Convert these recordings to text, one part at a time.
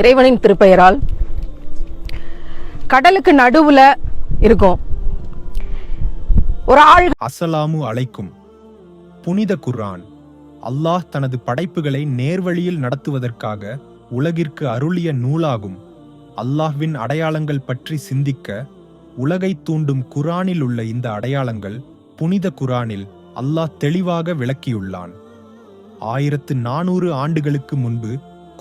இறைவனின் திருப்பெயரால் கடலுக்கு நடுவுல இருக்கும். ஒரு ஆள் அசலாமு அழைக்கும் புனித குர்ஆன். அல்லாஹ் தனது படைப்புகளை நேர்வழியில் நடத்துவதற்காக உலகிற்கு அருளிய நூலாகும். அல்லாஹ்வின் அடையாளங்கள் பற்றி சிந்திக்க உலகை தூண்டும் குரானில் உள்ள இந்த அடையாளங்கள் புனித குரானில் அல்லாஹ் தெளிவாக விளக்கியுள்ளான். ஆயிரத்து நானூறு ஆண்டுகளுக்கு முன்பு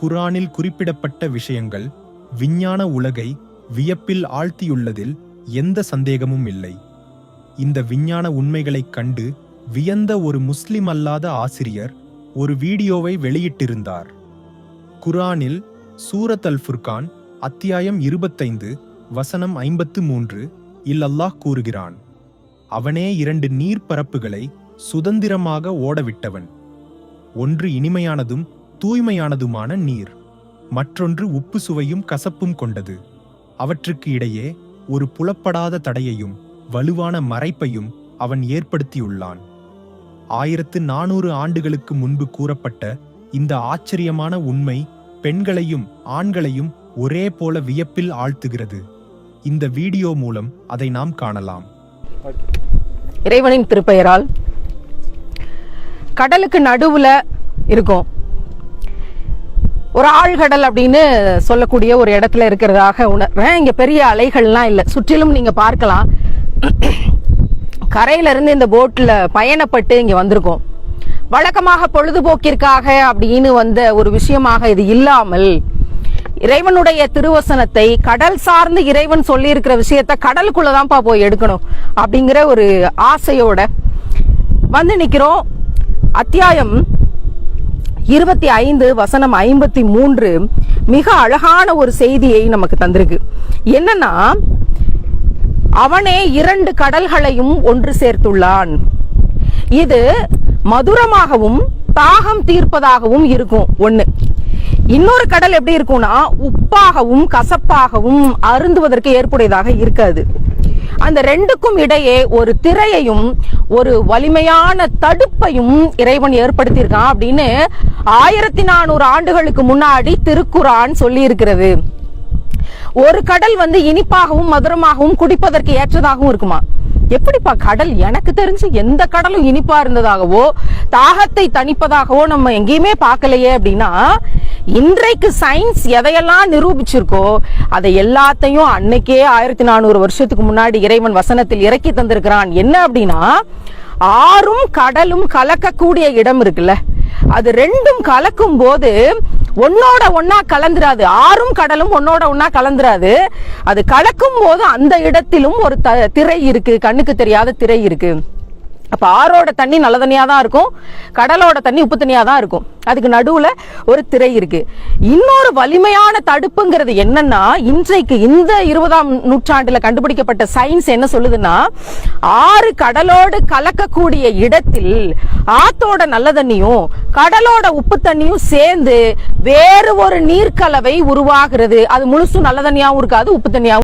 குரானில் குறிப்பிடப்பட்ட விஷயங்கள் விஞ்ஞான உலகை வியப்பில் ஆழ்த்தியுள்ளதில் எந்த சந்தேகமும் இல்லை. இந்த விஞ்ஞான உண்மைகளைக் கண்டு வியந்த ஒரு முஸ்லிம் அல்லாத ஆசிரியர் ஒரு வீடியோவை வெளியிட்டிருந்தார். குரானில் சூரத் அல் ஃபுர்கான் அத்தியாயம் இருபத்தைந்து வசனம் ஐம்பத்து மூன்று இல்லல்லாஹ் கூறுகிறான் அவனே இரண்டு நீர்ப்பரப்புகளை சுதந்திரமாக ஓடவிட்டவன். ஒன்று இனிமையானதும் தூய்மையானதுமான நீர். மற்றொன்று உப்பு சுவையும் கசப்பும் கொண்டது. அவற்றுக்கு இடையே ஒரு புலப்படாத தடையையும் வலுவான மறைப்பையும் அவன் ஏற்படுத்தியுள்ளான். ஆயிரத்து நானூறு ஆண்டுகளுக்கு முன்பு கூறப்பட்ட இந்த ஆச்சரியமான உண்மை பெண்களையும் ஆண்களையும் ஒரே போல வியப்பில் ஆழ்த்துகிறது. இந்த வீடியோ மூலம் அதை நாம் காணலாம். இறைவனின் திருப்பெயரால் கடலுக்கு நடுவுல இருக்கும். ஒரு ஆழ்கடல் அப்படின்னு சொல்லக்கூடிய ஒரு இடத்துல இருக்கிறதாக உணர்றேன். இங்கே பெரிய அலைகள்லாம் இல்லை. சுற்றிலும் நீங்கள் பார்க்கலாம். கரையிலேருந்து இந்த போட்டில் பயணப்பட்டு இங்கே வந்திருக்கோம். வழக்கமாக பொழுதுபோக்கிற்காக அப்படின்னு வந்த ஒரு விஷயமாக இது இல்லாமல் இறைவனுடைய திருவசனத்தை கடல் சார்ந்து இறைவன் சொல்லியிருக்கிற விஷயத்த கடலுக்குள்ளதான்ப்பா போய் எடுக்கணும் அப்படிங்கிற ஒரு ஆசையோட வந்து நிற்கிறோம் அத்தியாயம் இருபத்தி ஐந்து வசனம் ஐம்பத்தி மூன்று மிக அழகான ஒரு செய்தியை நமக்கு தந்திருக்கு. என்னன்னா அவனே இரண்டு கடல்களையும் ஒன்று சேர்த்துள்ளான். இது மதுரமாகவும் தாகம் தீர்ப்பதாகவும் இருக்கும். ஒண்ணு. இன்னொரு கடல் எப்படி இருக்கும்னா உப்பாகவும் கசப்பாகவும் அருந்துவதற்கு ஏற்புடையதாக இருக்காது. அந்த ரெண்டுக்கும் இடையே ஒரு திரையையும் ஒரு வலிமையான தடுப்பையும் இறைவன் ஏற்படுத்தியிருக்கான் அப்படின்னு ஆயிரத்தி நானூறு ஆண்டுகளுக்கு முன்னாடி திருக்குறான் சொல்லி இருக்கிறது ஒரு கடல் வந்து இனிப்பாகவும் மதுரமாகவும் குடிப்பதற்கு ஏற்றதாகவும் இருக்குமா? எப்படிப்பா கடல்? எனக்கு தெரிஞ்சு எந்த கடலும் இனிப்பா இருந்ததாகவோ தாகத்தை தணிப்பதாகவோ நம்ம எங்கேயுமே பார்க்கலையே அப்படின்னா இன்றைக்கு சயின்ஸ் எதையெல்லாம் நிரூபிச்சிருக்கோ அதை எல்லாத்தையும் அன்னைக்கே ஆயிரத்தி நானூறு வருஷத்துக்கு முன்னாடி இறைவன் வசனத்தில் இறக்கி தந்திருக்கிறான். என்ன அப்படின்னா ஆறும் கடலும் கலக்கக்கூடிய இடம் இருக்குல்ல. அது ரெண்டும் கலக்கும் போது ஒன்னோட ஒன்னா கலந்துராது. ஆறும் கடலும் ஒன்னோட ஒன்னா கலந்துராது. அது கலக்கும் போது அந்த இடத்திலும் ஒரு த- திரை இருக்கு. கண்ணுக்கு தெரியாத திரை இருக்கு. அப்போ ஆறோட தண்ணி நல்ல தண்ணியாக தான் இருக்கும். கடலோட தண்ணி உப்பு தண்ணியாக தான் இருக்கும். அதுக்கு நடுவில் ஒரு திரை இருக்கு. இன்னொரு வலிமையான தடுப்புங்கிறது என்னன்னா இன்றைக்கு இந்த இருபதாம் நூற்றாண்டில் கண்டுபிடிக்கப்பட்ட சயின்ஸ் என்ன சொல்லுதுன்னா ஆறு கடலோடு கலக்கக்கூடிய இடத்தில் ஆத்தோட நல்ல தண்ணியும் கடலோட உப்பு தண்ணியும் சேர்ந்து வேறு ஒரு நீர்க்கலவை உருவாகிறது. அது முழுசும் நல்ல தண்ணியாகவும் இருக்காது உப்பு தண்ணியாகவும்